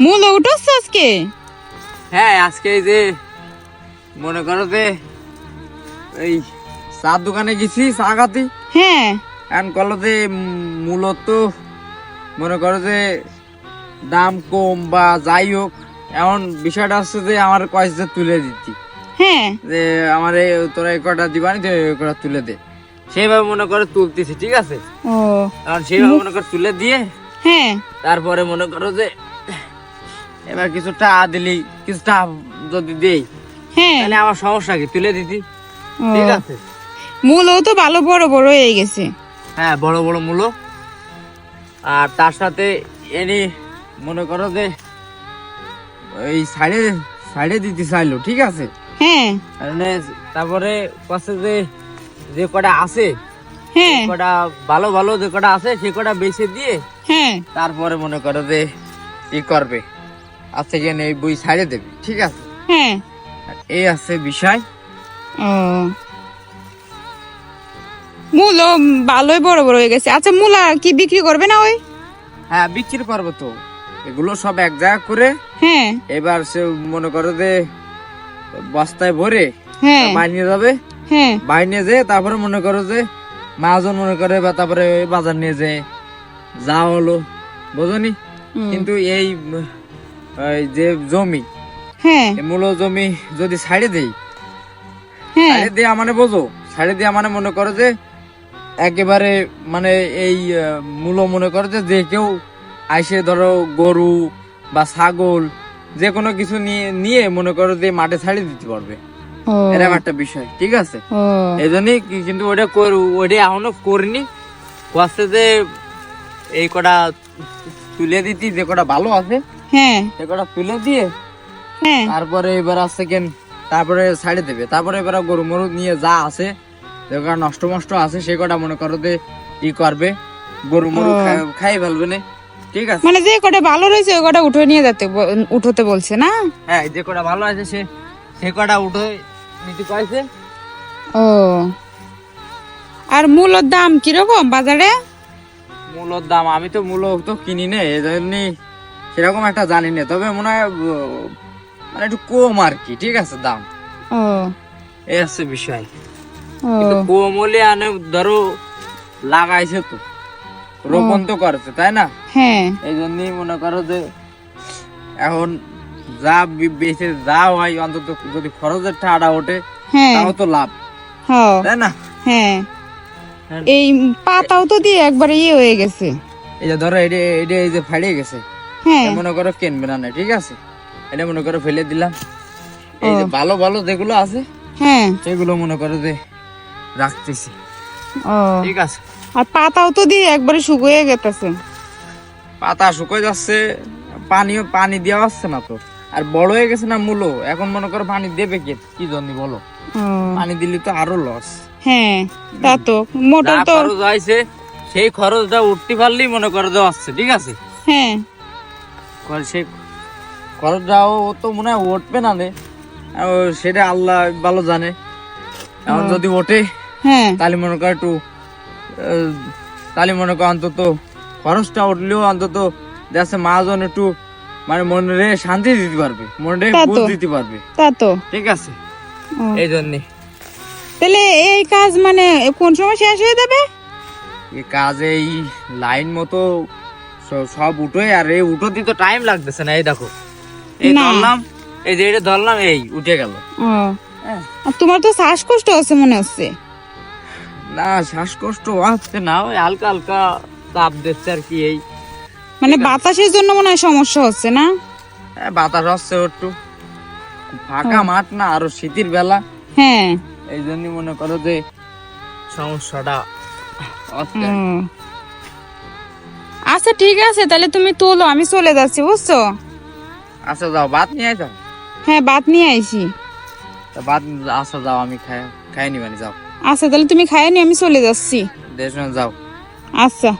মূল উঠছ আজকে? হ্যাঁ আজকে এই যে মনে করো যে এই চার দোকানে গেছি চা খাতি হ্যাঁ। এখন করল যে মূলত মনে করো যে দাম কম বা যাই হোক এমন বিষয়টা হচ্ছে যে আমার কয়েছে তুলে দিচ্ছি। হ্যাঁ। যে আমার তোরা এই কটা দিবানি কটা তুলে দে। সেইভাবে মনে করে তুলতেছি ঠিক আছে? ও। কারণ সেইভাবে মনে করে তুলে দিয়ে হ্যাঁ। তারপরে মনে করো যে এবার কিছু টাকা দিলি কিছু টাকা যদি দেই হ্যাঁ। তাহলে আমার সমস্যা কি? তুলে দিতি। ঠিক আছে। মূলও তো ভালো বড় বড় হয়ে গেছে। হ্যাঁ বড় বড় মূলো আর তার সাথে এনি মনে করো যে এই সাইডে সাইডে দিতে চাইলো ঠিক আছে? হ্যাঁ। তারপরে কাছে যে যে কটা আছে হ্যাঁ। কটা ভালো ভালো যে কটা আছে সে কটা বেছে দিয়ে হ্যাঁ। তারপরে মনে করো যে ই করবে। আজকে এই বই ছাড়ে দেবে ঠিক আছে? হ্যাঁ। এই আছে বিষয়। ও। মূল ভালোই বড় বড় হয়ে গেছে। আচ্ছা মূলা কি বিক্রি করবে না ওই? হ্যাঁ বিক্রি করব তো। এগুলো সব এক জায়গা করে হ্যাঁ। এবার সে মনে করো যে বস্তায় ভরে হ্যাঁ। বাইরে যাবে। হ্যাঁ। বাইরে যে তারপরে মনে করো যে মাহাজন মনে করে বা তারপরে ওই বাজার নিয়ে যে যা হলো। বোঝনি কিন্তু এই যে জমি হ্যাঁ। মূল জমি যদি ছাড়ে দেই হ্যাঁ। দেওয়া মানে বোঝো ছাড়ে দেওয়া মানে মনে করো যে একেবারে মানে এই মূল মনে করো যে যে কেউ আইসে ধরো গরু বা ছাগল যে কোনো কিছু নিয়ে নিয়ে মনে করো যে মাঠে ছাড়িয়ে দিতে পারবে। এরকম একটা বিষয় ঠিক আছে? এই জন্যই কিন্তু ওটা কর ওটা এখনও করিনি। কোয়াছে যে এই কটা তুলে দিতি যে কটা ভালো আছে হ্যাঁ। কটা তুলে দিয়ে হ্যাঁ। তারপরে এবার আছে কেন তারপরে ছাড়ে দেবে। তারপরে এবার গরু মরু নিয়ে যা আছে যে কটা নষ্ট মষ্ট আছে সে কটা মনে করো যে ই করবে গরু মরু খাই- খাই ফেলবে না। ঠিক আছে? মানে যে কটা ভালো রয়েছে ওই কটা উঠে নিয়ে যেতে উঠোতে বলছে না? হ্যাঁ যে কটা ভালো আছে সে সে কটা উঠে নিতে কয়েছে ও। আর মূলর দাম কীরকম বাজারে? মূলর দাম আমি তো মূল তো কিনি না এই জন্যই সেরকম একটা জানি না তবে মনে হয় মানে একটু কম আর কি ঠিক আছে দাম। ও। এই হচ্ছে বিষয়। কিন্তু কম হলে আনে ধরো লাগাইছে তো। রোপণ তো করেছে তাই না? হ্যাঁ। এই জন্যই মনে করো যে এখন যা বেঁচে যা হয় অন্তত যদি খরচের টাকা ওঠে হ্যাঁ। তাও তো লাভ। তাই না? হ্যাঁ। হ্যাঁ। এই পাতাও তো দিয়ে একবারে ইয়ে হয়ে গেছে। এই যে ধরো এটা এই যে ফাড়িয়ে গেছে। হ্যাঁ। মনে করো কিনবে না ঠিক আছে? এটা মনে করো ফেলে দিলাম। এই যে ভালো ভালো যেগুলো আছে হ্যাঁ। সেগুলো মনে করো যে রাখতেছি। ও। ঠিক আছে? আর পাতাও তো দিয়ে একবারে শুকিয়ে গেতেছে। পাতা শুকিয়ে যাচ্ছে পানিও পানি দেওয়া হচ্ছে না তো। আর বড় হয়ে গেছে না মূলো এখন মনে করো পানি দেবে কে? কি জন্য বলো? পানি দিলে তো আরও লস হ্যাঁ তা তো। মোটর তো খরচ হয়েছে সেই খরচটা উঠতে পারলেই মনে করো যে আসছে ঠিক আছে? হ্যাঁ। খর- সেই ও তো মনে হয় উঠবে না রে। সেটা আল্লাহ ভালো জানে। এখন যদি ওঠে হ্যাঁ। তাহলে মনে কর একটু তাহলে মনে কর অন্তত খরচটা উঠলেও অন্তত যাচ্ছে মাজন একটু মানে মনে রে শান্তি দিতে পারবে। মনে বুঝ দিতে পারবে। তা তো। ঠিক আছে? এই জন্যে। তাহলে এই কাজ মানে কোন সময় শেষ হয়ে যাবে? এই কাজে এই লাইন মতো স- সব উঠোয় আর এই উঠোতে তো টাইম লাগতেছে না এই দেখো। এই। ধরলাম এই যে এটা ধরলাম এই উঠে গেল। হ্যাঁ। আর তোমার তো শ্বাসকষ্ট আছে মনে হচ্ছে। না শ্বাসকষ্ট আসছে না ওই হালকা হালকা তাপ দিচ্ছে আর কি এই। মানে বাতাসের জন্য মনে হয় সমস্যা হচ্ছে না? হ্যাঁ, বাতাস হচ্ছে একটু। ফাঁকা মাঠ না আরও শীতের বেলা। হ্যাঁ। এই জন্য মনে করো যে সমস্যাটা। আচ্ছা ঠিক আছে তাহলে তুমি তোলো আমি চলে যাচ্ছি বুঝছ? আচ্ছা যাও ভাত নিয়ে যাও হ্যাঁ ভাত নিয়ে আইছি। তা ভাত আচ্ছা যাও আমি খাই খাই মানে যাও। আচ্ছা তাহলে তুমি খাইনি আমি চলে যাচ্ছি। দেশ যাও। আচ্ছা।